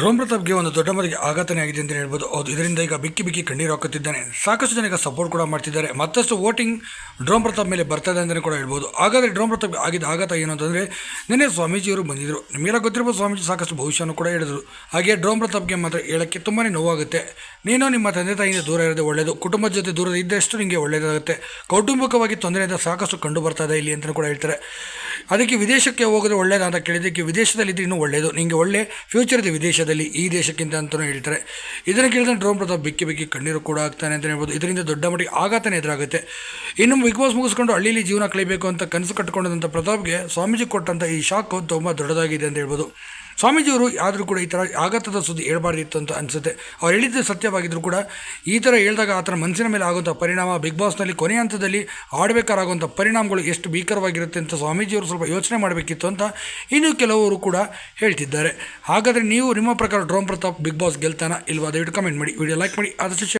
Drone ಪ್ರತಾಪ್ಗೆ ಒಂದು ದೊಡ್ಡ ಮರಿಗೆ ಆಘಾತನೇ ಆಗಿದೆ ಅಂತ ಹೇಳ್ಬೋದು. ಹೌದು, ಇದರಿಂದ ಈಗ ಬಿಕ್ಕಿ ಬಿಕ್ಕಿ ಕಣ್ಣೀರು ಹಾಕುತ್ತಿದ್ದಾನೆ. ಸಾಕಷ್ಟು ಜನ ಈಗ ಸಪೋರ್ಟ್ ಕೂಡ ಮಾಡ್ತಿದ್ದಾರೆ. ಮತ್ತಷ್ಟು ವೋಟಿಂಗ್ ಡ್ರೋನ್ ಪ್ರತಾಪ್ ಮೇಲೆ ಬರ್ತದೆ ಅಂತಲೇ ಕೂಡ ಹೇಳ್ಬೋದು. ಹಾಗಾದರೆ ಡ್ರೋನ್ ಪ್ರತಾಪ್ಗೆ ಆಗಿದ್ದ ಆಘಾತ ಏನು ಅಂತಂದರೆ, ನಿನ್ನೆ ಸ್ವಾಮೀಜಿಯವರು ಬಂದಿದ್ದರು ನಿಮಗೆಲ್ಲ ಗೊತ್ತಿರ್ಬೋದು ಸ್ವಾಮೀಜಿ ಸಾಕಷ್ಟು ಭವಿಷ್ಯವನ್ನು ಕೂಡ ಹೇಳಿದರು. ಹಾಗೆ ಡ್ರೋನ್ ಪ್ರತಾಪ್ಗೆ ಮಾತ್ರ ಹೇಳೋಕ್ಕೆ ತುಂಬಾ ನೋವಾಗುತ್ತೆ. ನೀನು ನಿಮ್ಮ ತಂದೆ ತಾಯಿಯಿಂದ ದೂರ ಇರೋದೇ ಒಳ್ಳೆಯದು ಕುಟುಂಬದ ಜೊತೆ ದೂರ ಇದ್ದಷ್ಟು ನಿಮಗೆ ಒಳ್ಳೆಯದಾಗುತ್ತೆ ಕೌಟುಂಬಿಕವಾಗಿ ತೊಂದರೆಯಿಂದ ಸಾಕಷ್ಟು ಕಂಡು ಬರ್ತಾ ಇದೆ ಇಲ್ಲಿ ಅಂತಲೂ ಕೂಡ ಹೇಳ್ತಾರೆ. ಅದಕ್ಕೆ ವಿದೇಶಕ್ಕೆ ಹೋಗೋದು ಒಳ್ಳೆಯದು ಅಂತ ಕೇಳಿದ್ದಕ್ಕೆ ವಿದೇಶದಲ್ಲಿದ್ದು ಇನ್ನೂ ಒಳ್ಳೆಯದು ನಿಮಗೆ ಒಳ್ಳೆ ಫ್ಯೂಚರ್ ಇದೆ ವಿದೇಶದಲ್ಲಿ, ಈ ದೇಶಕ್ಕಿಂತ ಅಂತಲೂ ಹೇಳ್ತಾರೆ. ಇದನ್ನು ಕೇಳಿದ್ರೆ ಡ್ರೋನ್ ಪ್ರತಾಪ್ ಬಿಕ್ಕಿ ಬಿಕ್ಕಿ ಕಣ್ಣೀರು ಕೂಡ ಆಗ್ತಾನೆ ಅಂತ ಹೇಳ್ಬೋದು. ಇದರಿಂದ ದೊಡ್ಡ ಮಟ್ಟಿಗೆ ಆಘಾತನೇ ಎದುರಾಗುತ್ತೆ. ಇನ್ನು ಬಿಗ್ ಬಾಸ್ ಮುಗಿಸ್ಕೊಂಡು ಹಳ್ಳಿಲಿ ಜೀವನ ಕಳಿಬೇಕು ಅಂತ ಕನಸು ಕಟ್ಟಿಕೊಂಡಂಥ ಪ್ರತಾಪ್ಗೆ ಸ್ವಾಮೀಜಿ ಕೊಟ್ಟಂಥ ಈ ಶಾಕು ತುಂಬ ದೊಡ್ಡದಾಗಿದೆ ಅಂತ ಹೇಳ್ಬೋದು. ಸ್ವಾಮೀಜಿಯವರು ಆದರೂ ಕೂಡ ಈ ಥರ ಆಘಾತದ ಸುದ್ದಿ ಹೇಳಬಾರ್ದಿತ್ತು ಅಂತ ಅನಿಸುತ್ತೆ. ಅವ್ರು ಹೇಳಿದ್ದು ಸತ್ಯವಾಗಿದ್ದರೂ ಕೂಡ ಈ ಥರ ಹೇಳಿದಾಗ ಆತನ ಮನಸ್ಸಿನ ಮೇಲೆ ಆಗುವಂಥ ಪರಿಣಾಮ, ಬಿಗ್ ಬಾಸ್ನಲ್ಲಿ ಕೊನೆಯ ಹಂತದಲ್ಲಿ ಆಡಬೇಕಾಗುವಂಥ ಪರಿಣಾಮಗಳು ಎಷ್ಟು ಭೀಕರವಾಗಿರುತ್ತೆ ಅಂತ ಸ್ವಾಮೀಜಿಯವರು ಸ್ವಲ್ಪ ಯೋಚನೆ ಮಾಡಬೇಕಿತ್ತು ಅಂತ ಇನ್ನು ಕೆಲವರು ಕೂಡ ಹೇಳ್ತಿದ್ದಾರೆ. ಹಾಗಾದರೆ ನೀವು ನಿಮ್ಮ ಪ್ರಕಾರ ಡ್ರೋನ್ ಪ್ರತಾಪ್ ಬಿಗ್ ಬಾಸ್ ಗೆಲ್ತಾನ ಇಲ್ವಾ? ದಯವಿಟ್ಟು ಕಮೆಂಟ್ ಮಾಡಿ. ವಿಡಿಯೋ ಲೈಕ್ ಮಾಡಿ. ಆದಷ್ಟು